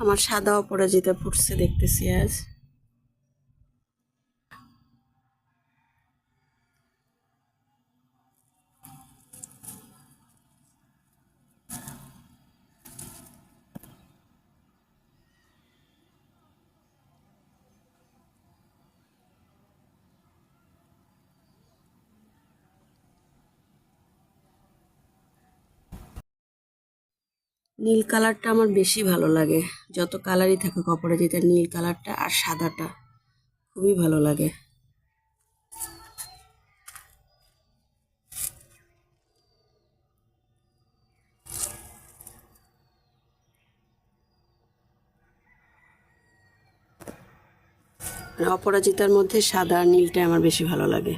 আমার সাদা অপরাজিতা ফুটছে দেখতেছি আজ। নীল কালারটা আমার বেশি ভালো লাগে। যত কালারই থাকুক অপরাজিতা, নীল কালারটা আর সাদাটা খুবই ভালো লাগে। মানে অপরাজিতার মধ্যে সাদা আর নীলটা আমার বেশি ভালো লাগে।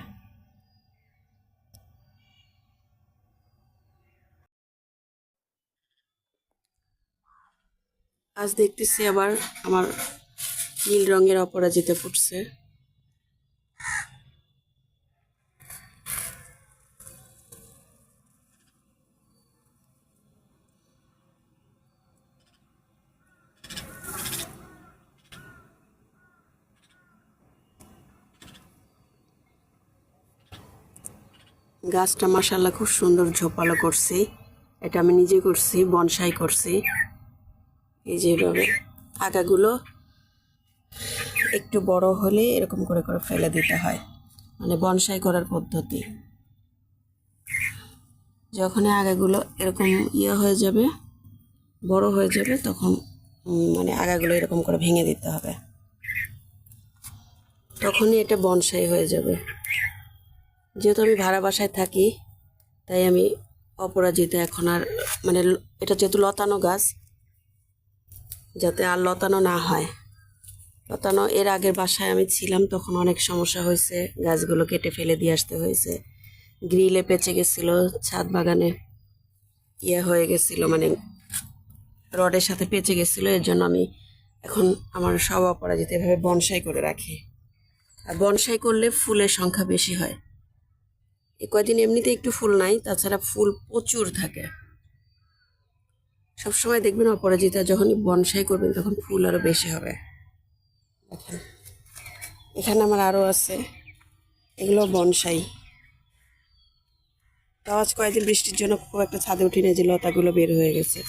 আজ দেখতেছি আবার আমার নীল রঙের অপরাজিতা ফুটছে। গাছটা মাসাল্লাহ খুব সুন্দর ঝোপালো করছি। এটা আমি নিজে করছি, বনসাই করছি। এই যে এভাবে আগাগুলো একটু বড় হলে এরকম করে করে ফেলে দিতে হয়। মানে বনসাই করার পদ্ধতি। যখন আগাগুলো এরকম ইয়ে হয়ে যাবে, বড় হয়ে যাবে, তখন মানে আগাগুলো এরকম করে ভেঙে দিতে হবে। তখনই এটা বনসাই হয়ে যাবে। যেহেতু আমি ভাড়া বাসায় থাকি, তাই আমি অপরাজিতা এখন আর মানে এটা যেহেতু লতানো গাছ যাতে আর লতানো না হয়। লতানো, এর আগের বাসায় আমি ছিলাম, তখন অনেক সমস্যা হয়েছে। গাছগুলো কেটে ফেলে দিয়ে আসতে হয়েছে। গ্রিলে পেঁচে গেছিল, ছাদ বাগানে ইয়ে হয়ে গেছিল মানে রডের সাথে পেঁচে গেছিল, এর জন্য আমি এখন আমার সব অপরাজিত এভাবে বনসাই করে রাখি। আর বনসাই করলে ফুলের সংখ্যা বেশি হয়। এ কয়দিন এমনিতে একটু ফুল নাই, তাছাড়া ফুল প্রচুর থাকে। সবসময় দেখবেন অপরাজিতা যখনই বনসাই করবেন তখন ফুল আরও বেশি হবে। দেখেন। এখানে আমার আরও আছে। এগুলো বনসাই। তো আজ কয়েকদিন বৃষ্টির জন্য খুব একটা ছাদে উঠি না যে লতাগুলো বের হয়ে গেছে।